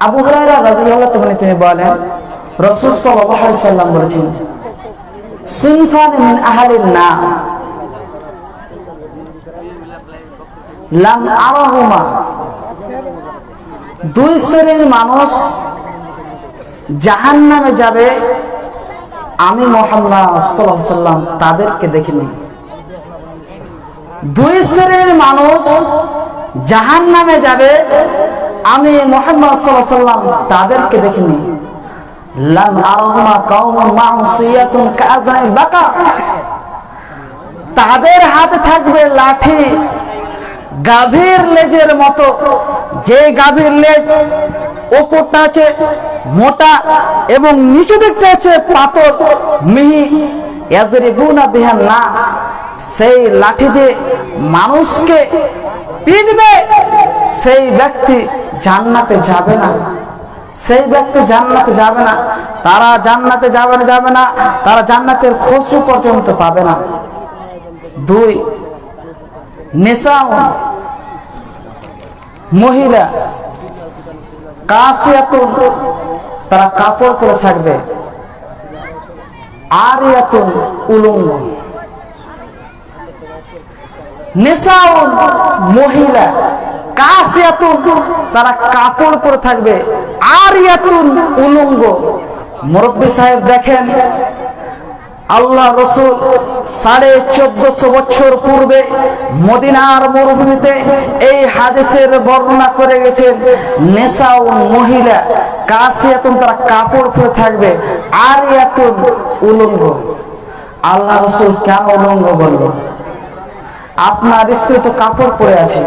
আবু তাআলা তিনি বলেন বলেছেন দুই শ্রেণির মানুষ জাহান্নামে যাবে, আমি মোহাম্মদ তাদেরকে দেখিনি। দুই শ্রেণির মানুষ জাহান নামে যাবে আমি মোহাম্মদ সাল্লাম তাদেরকে দেখিনি। লাম আরহুমা কওমুন মাউসিয়াতুন কাযাই বাকা। তাদের হাতে থাকবে লাঠি, গাভীর লেজের মতো। যে গাভীর লেজ ওপরটা আছে মোটা এবং নিচু দিকটা আছে পাতল, মিহি। বিহান নাস। সেই লাঠি দিয়ে মানুষকে পিটবে, সেই ব্যক্তি জান্নাতে যাবে না। সেই ব্যক্তি জান্নাতে যাবে না। তারা জান্নাতে যাবে না যাবে না। তারা জান্নাতের খুশবু পর্যন্ত পাবে না। দুই নেশাও মহিলা কাশিয়াতুন তারা কাপড় পরে থাকবে। আর আরিয়াতুন, উলঙ্গ। নেশাউন মহিলা কাশিয়াতুন তারা কাপড় পরে থাকবে। আরিয়াতুন, উলঙ্গ। মুরব্বী সাহেব দেখেন, আল্লাহ রসুল সাড়ে চোদ্দশো বছর পূর্বে মদিনার মরুভূমিতে এই হাদিসের বর্ণনা করে গেছেন, নেশা ও মহিলা কাশিয়াতুন তারা কাপড় পরে থাকবে আর ইয়াতুন উলঙ্গ। আল্লাহ রসুল কেন উলঙ্গ বলল? আপনার স্ত্রী তো কাপড় পরে আছে।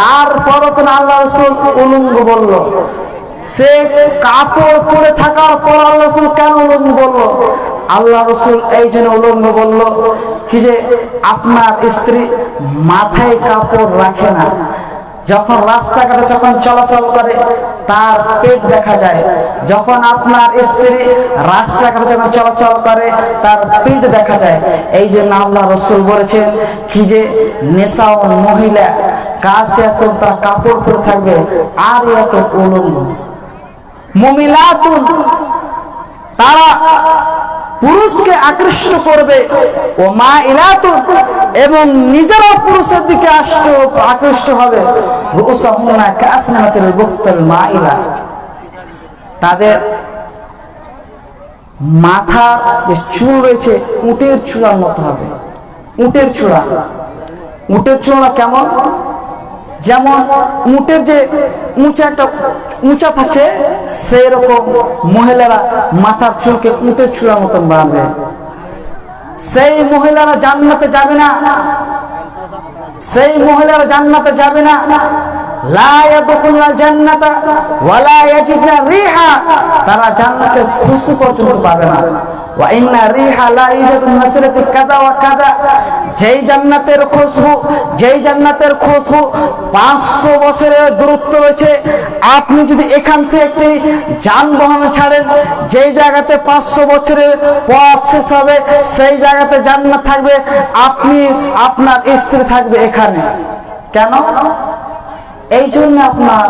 তারপরও কেন আল্লাহ রসুল উলঙ্গ বলল। সে কাপড় পরে থাকার পর আল্লাহ রসুল কেন উলঙ্গ বলল? আল্লাহ রসুল এই জন্য উলঙ্গ বলল কি যে আপনার স্ত্রী মাথায় কাপড় রাখে না। যখন রাস্তাঘাটে যখন চলাচল করে, তার পেট দেখা যায়। যখন আপনার স্ত্রী রাস্তাঘাটে যখন চলাচল করে, তার পেট দেখা যায়। এই জন্য আল্লাহ রসুল বলেছেন কি যে নেশাও মহিলা কাছে এত তার কাপড় পরে থাকবে, আর এত উলঙ্গ। মমিলাতুন, তারা পুরুষকে আকৃষ্ট করবে, ও মা ইলাতুন এবং নিজেরাও পুরুষের দিকে আকৃষ্ট হবে। তাদের মাথা, যে চুল রয়েছে, উটের চূড়ার মতো হবে। উটের চূড়া। উটের চূড়া কেমন? যেমন উটের যে উঁচা একটা উঁচা সেই রকম মহিলারা মাথার চুলকে উঁটের চূড়ার মতন বাঁধবে সেই মহিলারা জান্নাতে যাবে না। সেই মহিলারা জান্নাতে যাবে না। তারা পর্যন্ত পাবে না। যেই জান্নাতের যেই জান্নাতের 500 বছরের দূরত্ব রয়েছে, আপনি যদি এখান থেকে একটি যানবাহন ছাড়েন, যেই জায়গাতে 500 বছরের পথ শেষ হবে, সেই জায়গাতে জান্নাত থাকবে, আপনি আপনার স্ত্রী থাকবে এখানে। কেন? এই জন্য আপনার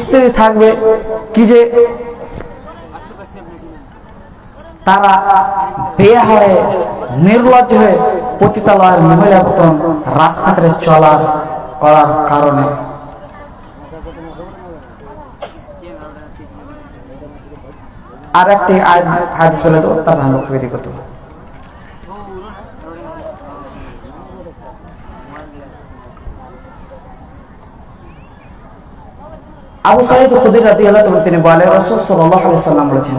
স্ত্রী থাকবে কি যে তারা বিয়ে হয়ে নির্লজ্জ হয়ে পতিতালয়ের মহিলা মতন রাস্তাঘাটে চলার করার কারণে। আর একটি হাদিস বলে তো তার নাম লক্ষ্য করতে হবে আবু সাইদ খুদির রাদিয়াল্লাহু আল্লাহ তিনি বলে রসুল সাল্লাহ সাল্লাম বলেছেন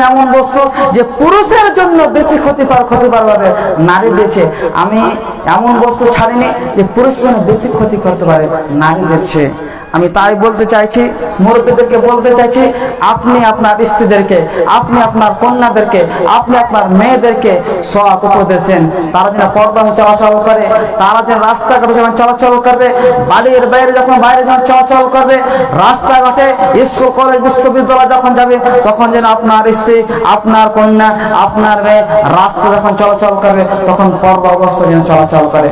এমন বস্তু যে পুরুষের জন্য বেশি ক্ষতিকর ক্ষতিকর হবে। নারী দিয়েছে আমি এমন বস্তু ছাড়িনি যে পুরুষের জন্য বেশি ক্ষতি করতে পারে নারী দিয়েছে আমি তাই বলতে চাইছি, মুরব্বীদেরকে বলতে চাইছি, আপনি আপনার স্ত্রীদেরকে, আপনি আপনার কন্যাদেরকে, আপনি আপনার মেয়েদেরকে সৎ উপদেশ দেন তারা যেন পর্দা চলাচল করে, তারা যেন রাস্তাঘাটে যখন চলাচল করবে, বাড়ির বাইরে যখন বাইরে যখন চলাচল করবে, রাস্তাঘাটে স্কুল, কলেজ, বিশ্ববিদ্যালয় যখন যাবে, তখন যেন আপনার স্ত্রী, আপনার কন্যা, আপনার মেয়ে রাস্তা যখন চলাচল করবে, তখন পর্দা অবস্থা যেন চলাচল করে।